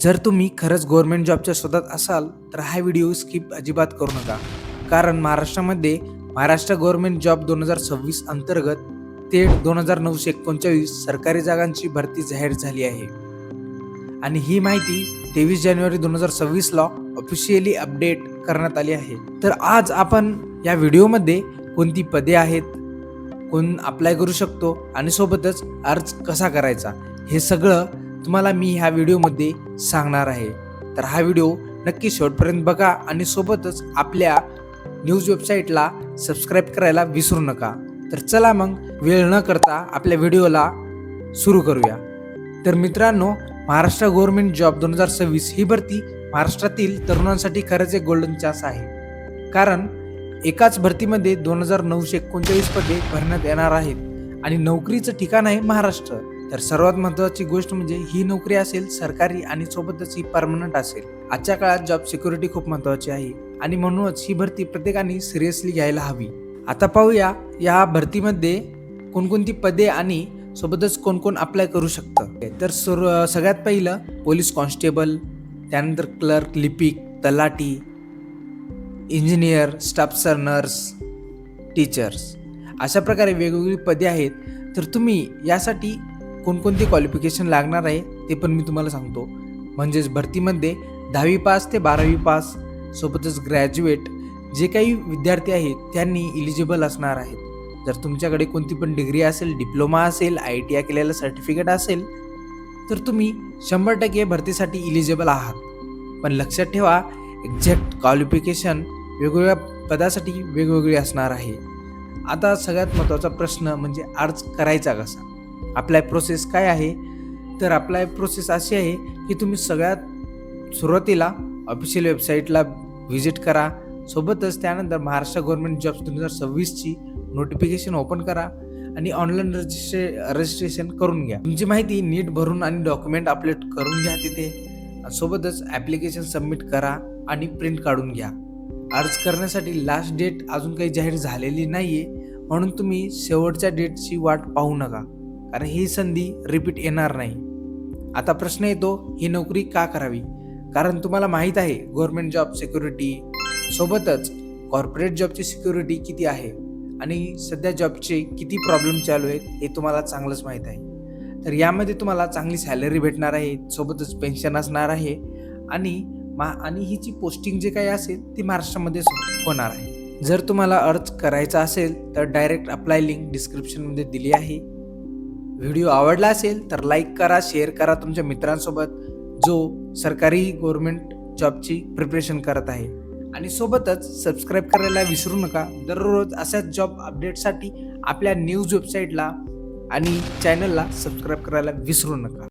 जर तुम्ही खरंच गव्हर्नमेंट जॉबच्या शोधात असाल तर हा व्हिडिओ स्किप अजिबात करू नका. कारण महाराष्ट्रामध्ये महाराष्ट्र गव्हर्नमेंट जॉब दोन हजार सव्वीस अंतर्गत ते दोन हजार नऊशे एकोणचाळीस सरकारी जागांची भरती जाहीर झाली आहे. आणि ही माहिती तेवीस जानेवारी दोन हजार सव्वीसला ऑफिशियली अपडेट करण्यात आली आहे. तर आज आपण या व्हिडिओमध्ये कोणती पदे आहेत कोण अप्लाय करू शकतो आणि सोबतच अर्ज कसा करायचा हे सगळं तुम्हाला मी ह्या व्हिडिओमध्ये सांगणार आहे. तर हा व्हिडिओ नक्की शेवटपर्यंत बघा आणि सोबतच आपल्या न्यूज वेबसाईटला सबस्क्राईब करायला विसरू नका. तर चला मग वेळ न करता आपल्या व्हिडिओला सुरू करूया. तर मित्रांनो महाराष्ट्र गव्हर्नमेंट जॉब दोन हजार सव्वीस ही भरती महाराष्ट्रातील तरुणांसाठी खरंच एक गोल्डन चान्स आहे. कारण एकाच भरतीमध्ये दोन हजार नऊशे एकोणचाळीस पदे भरण्यात येणार आहेत आणि नोकरीचं ठिकाण आहे महाराष्ट्र. तर सर्वात महत्त्वाची गोष्ट म्हणजे ही नोकरी असेल सरकारी आणि सोबतच ही परमनंट असेल. आजच्या काळात जॉब सिक्युरिटी खूप महत्त्वाची आहे आणि म्हणूनच ही भरती प्रत्येकाने सिरियसली घ्यायला हवी. आता पाहूया या भरतीमध्ये कोणकोणती पदे आणि सोबतच कोण कोण अप्लाय करू शकतं. तर सुर सगळ्यात पहिलं पोलीस कॉन्स्टेबल त्यानंतर क्लर्क लिपिक talathi engineer staff sir nurse teachers अशा प्रकारे वेगवेगळी पदे आहेत. तर तुम्ही यासाठी कोणकोणती क्वालिफिकेशन लागणार आहे ते पण मी तुम्हाला सांगतो. म्हणजेच भरतीमध्ये दहावी पास ते बारावी पास सोबतच ग्रॅज्युएट जे काही विद्यार्थी आहेत त्यांनी इलिजिबल असणार आहेत. जर तुमच्याकडे कोणती पण डिग्री असेल डिप्लोमा असेल आय टी आय केलेलं सर्टिफिकेट असेल तर तुम्ही शंभर टक्के भरतीसाठी इलिजिबल आहात. पण लक्षात ठेवा एक्झॅक्ट क्वालिफिकेशन वेगवेगळ्या पदासाठी वेगवेगळी असणार आहे. आता सगळ्यात महत्त्वाचा प्रश्न म्हणजे अर्ज करायचा कसा? अप्लाय प्रोसेस काय आहे? तर अप्लाय प्रोसेस अशी आहे की तुम्ही सगळ्यात सुरुवातीला ऑफिशियल वेबसाईटला व्हिजिट करा. सोबतच त्यानंतर महाराष्ट्र गव्हर्नमेंट जॉब्स दोन हजार सव्वीसची नोटिफिकेशन ओपन करा आणि ऑनलाईन रजिस्ट्रे रजिस्ट्रेशन करून घ्या. तुमची माहिती नीट भरून आणि डॉक्युमेंट अपलोड करून घ्या तिथे. सोबतच ॲप्लिकेशन सबमिट करा आणि प्रिंट काढून घ्या. अर्ज करण्यासाठी लास्ट डेट अजून काही जाहीर झालेली नाही आहे म्हणून तुम्ही शेवटच्या डेटची वाट पाहू नका. कारण ही संधी रिपीट येणार नाही. आता प्रश्न येतो ही नोकरी का करावी? कारण तुम्हाला माहीत आहे गव्हर्नमेंट जॉब सिक्युरिटी सोबतच कॉर्पोरेट जॉबची सिक्युरिटी किती आहे? आणि सध्या जॉबचे किती प्रॉब्लेम चालू आहेत हे तुम्हाला चांगलंच माहीत आहे. तर यामध्ये तुम्हाला चांगली सॅलरी भेटणार आहे सोबतच पेन्शन असणार आहे. आणि मा आणि हिची पोस्टिंग जे काही असेल ती महाराष्ट्रामध्ये होणार आहे. जर तुम्हाला अर्ज करायचा असेल तर डायरेक्ट अप्लाय लिंक डिस्क्रिप्शनमध्ये दिली आहे. व्हिडिओ आवडला असेल तर लाईक करा शेअर करा तुमच्या मित्रांसोबत जो सरकारी गव्हर्नमेंट जॉबची प्रिपरेशन करत आहे. आणि सोबतच सबस्क्राईब करायला विसरू नका. दररोज अशाच जॉब अपडेटसाठी आपल्या न्यूज वेबसाईटला आणि चॅनलला सबस्क्राईब करायला विसरू नका.